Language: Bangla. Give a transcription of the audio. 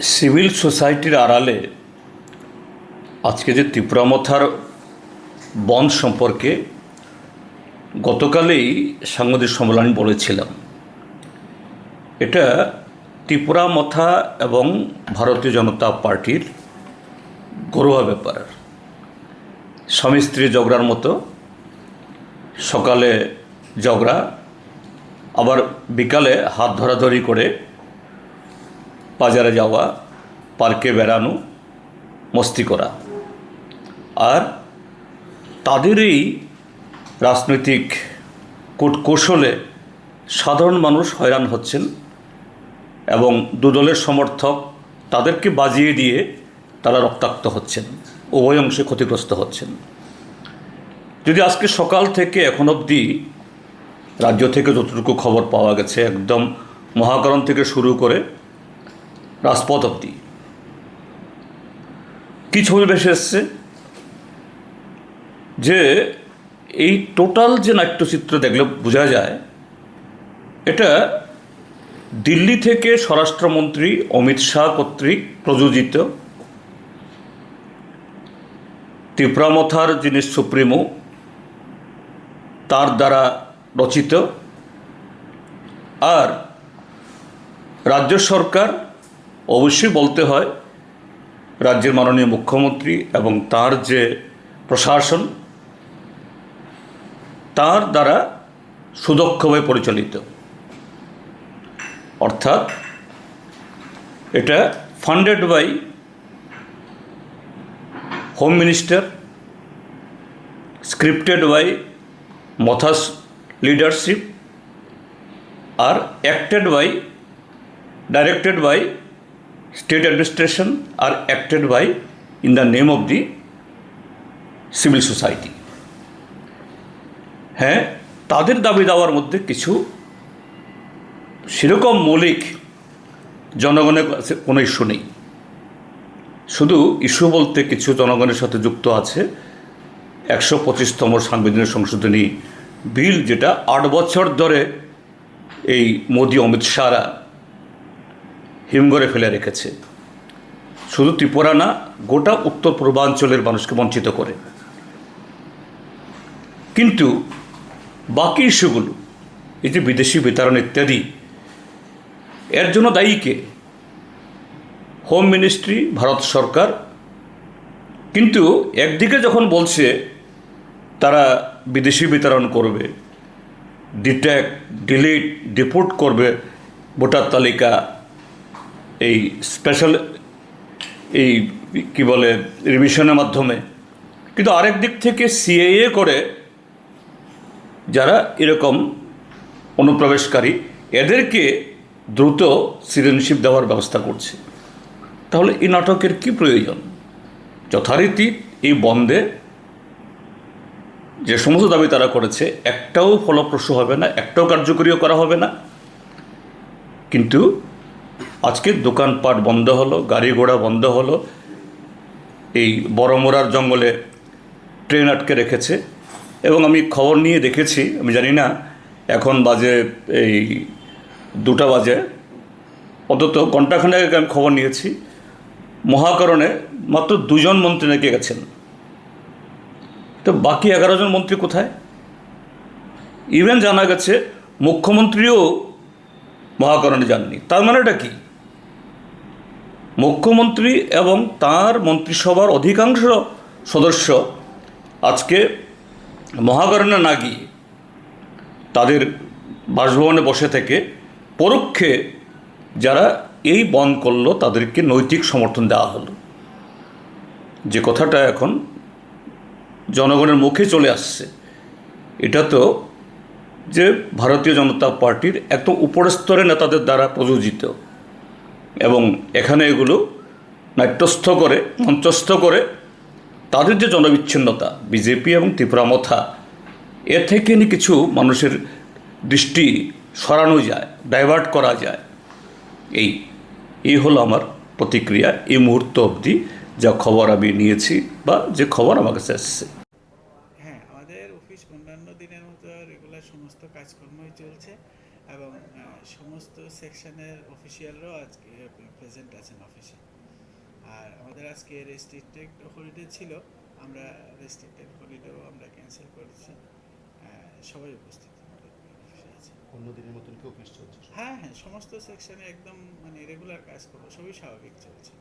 সিভিল সোসাইটির আড়ালে আজকে যে ত্রিপুরামথার বন সম্পর্কে গতকালেই সাংবাদিক সম্মেলন বলেছিলাম। এটা ত্রিপুরা মথা এবং ভারতীয় জনতা পার্টির গৌরবা ব্যাপার। স্বামী স্ত্রী ঝগড়ার মতো, সকালে ঝগড়া, আবার বিকালে হাত ধরাধরি করে বাজারে যাওয়া, পার্কে বেড়ানো, মস্তি করা। আর তাদেরই রাজনৈতিক কূটকৌশলে সাধারণ মানুষ হয়রান হচ্ছেন এবং দুদলের সমর্থক তাদেরকে বাজিয়ে দিয়ে তারা রক্তাক্ত হচ্ছেন, উভয় অংশে ক্ষতিগ্রস্ত হচ্ছেন। যদি আজকে সকাল থেকে এখন অবধি রাজ্য থেকে যতটুকু খবর পাওয়া গেছে, একদম মহাকরণ থেকে শুরু করে রাজপথ অব্দি কী ছবি ভেসে এসছে যে এই টোটাল যে নাট্যচিত্র দেখলে বোঝা যায়, এটা দিল্লি থেকে স্বরাষ্ট্রমন্ত্রী অমিত শাহ কর্তৃক প্রযোজিত। ত্রিপুরামথার যিনি সুপ্রিমো, তার দ্বারা রচিত। আর রাজ্য সরকার অবশ্যই বলতে হয়, রাজ্যের মাননীয় মুখ্যমন্ত্রী এবং তার যে প্রশাসন, তার দ্বারা সুদক্ষভাবে পরিচালিত। অর্থাৎ এটা funded by home minister scripted by মথাস leadership R acted by directed by state administration R acted by in the name of the civil society হ্যাঁ তাদের দাবি দাওয়ার মধ্যে কিছু সেরকম মৌলিক জনগণের কাছে কোনো ইস্যু নেই। শুধু ইস্যু বলতে কিছু জনগণের সাথে যুক্ত আছে। একশো পঁচিশতম সাংবিধানিক সংশোধনী বিল যেটা আট বছর ধরে এই মোদী, অমিত শাহরা হিমঘরে ফেলে রেখেছে। শুধু ত্রিপুরা না, গোটা উত্তর পূর্বাঞ্চলের মানুষকে বঞ্চিত করে। কিন্তু বাকি ইস্যুগুলো, এই যে বিদেশি বিতরণ ইত্যাদি, এর জন্য দায়ীকে হোম মিনিস্ট্রি, ভারত সরকার। কিন্তু একদিকে যখন বলছে তারা বিদেশি বিতরণ করবে, ডিট্যাক, ডিলিট, ডিপোর্ট করবে, ভোটার তালিকা এই স্পেশাল এই কি বলে রিভিশনের মাধ্যমে। কিন্তু আরেক দিক থেকে সিএএ করে যারা এরকম অনুপ্রবেশকারী, এদেরকে দ্রুত সিটিজেনশিপ দেওয়ার ব্যবস্থা করছে। তাহলে এই নাটকের কি প্রয়োজন? যথারীতি এই বন্ধে যে সমস্ত দাবি তারা করেছে, একটাও ফলপ্রসূ হবে না, একটাও কার্যকরীও করা হবে না। কিন্তু আজকে দোকানপাট বন্ধ হলো, গাড়ি ঘোড়া বন্ধ হলো। এই বড়মোড়ার জঙ্গলে ট্রেন আটকে রেখেছে। এবং আমি খবর নিয়ে দেখেছি, আমি জানি না, এখন বাজে এই দুটা বাজে। অন্তত ঘণ্টাখানেক আগে আমি খবর নিয়েছি। মহাকরণে মাত্র দুজন মন্ত্রী নাকি গেছেন। তো বাকি এগারো জন মন্ত্রী কোথায়? ইভেন জানা গেছে, মুখ্যমন্ত্রীও মহাকরণে যাননি। তার মানেটা কি? মুখ্যমন্ত্রী এবং তার মন্ত্রিসভার অধিকাংশ সদস্য আজকে মহাকরণে না গিয়ে তাদের বাসভবনে বসে থেকে পরোক্ষে যারা এই বন্ধ করল, তাদেরকে নৈতিক সমর্থন দেওয়া হলো। যে কথাটা এখন জনগণের মুখে চলে আসছে, এটা তো যে ভারতীয় জনতা পার্টির এত উপরস্তরে নেতাদের দ্বারা প্রযোজিত। এবং এখানে এগুলো নাট্যস্থ করে, মঞ্চস্থ করে তাদের যে জনবিচ্ছিন্নতা, বিজেপি এবং ত্রিপুরামথা এ থেকে কিছু মানুষের দৃষ্টি সরানো যায়, ডাইভার্ট করা যায়। এই এই হলো আমার প্রতিক্রিয়া এই মুহূর্ত অবধি, যা খবর আমি নিয়েছি বা যে খবর আমার কাছে এসছে হ্যাঁ আমাদের অফিস অন্যান্য দিনের মতো রেগুলার সমস্ত সেকশনের অফিসিয়ালরাও আজকে প্রেজেন্ট আছেন অফিসে আর আমাদের আজকে রেস্ট্রিক্টেড হলিডে ছিল আমরা রেস্ট্রিক্টেড হলিডেও আমরা ক্যান্সেল করেছি। সবাই উপস্থিত অন্য দিনের মতন কি অফিস চলছে? হ্যাঁ হ্যাঁ সমস্ত সেকশনে একদম মানে রেগুলার কাজ করব সবই স্বাভাবিক চলছে।